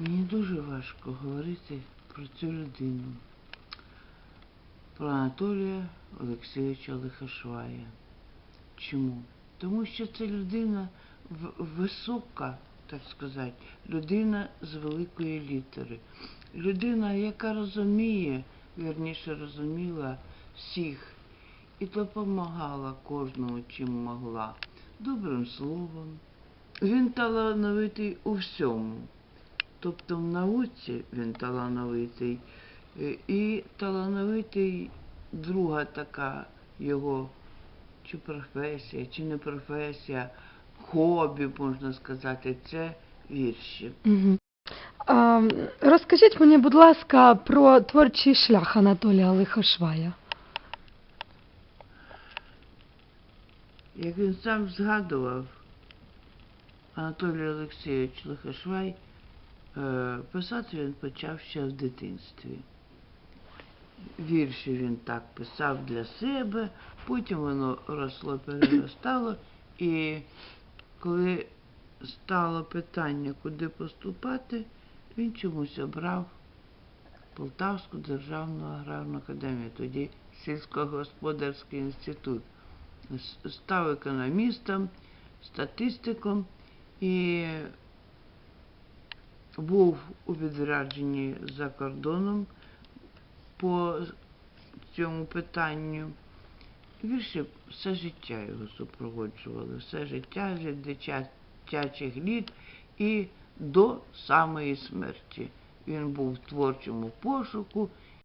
Мені дуже важко говорити про цю людину, про Анатолія Олексійовича Лихошвая. Чому? Тому що це людина висока, так сказати, людина з великої літери. Людина, яка розуміє, вірніше розуміла всіх і допомагала кожному, чим могла, добрим словом. Він талановитий у всьому. Тобто в науці він талановитий, е, і талановитий друга така його чи професія, чи не професія, хобі, можна сказати, це вірші. Угу. А, розкажіть мені, будь ласка, про творчий шлях Анатолія Лихошвая. Як він сам згадував, Анатолій Олексійович Лихошвай, писати він почав ще в дитинстві. Вірші він так писав для себе, потім воно росло, переростало, і коли стало питання, куди поступати, він чомусь обрав Полтавську державну аграрну академію, тоді сільськогосподарський інститут. Став економістом, статистиком і був у відрядженні за кордоном по цьому питанню. Вірші все життя його супроводжували, все життя від дитячих літ і до самої смерті. Він був в творчому пошуку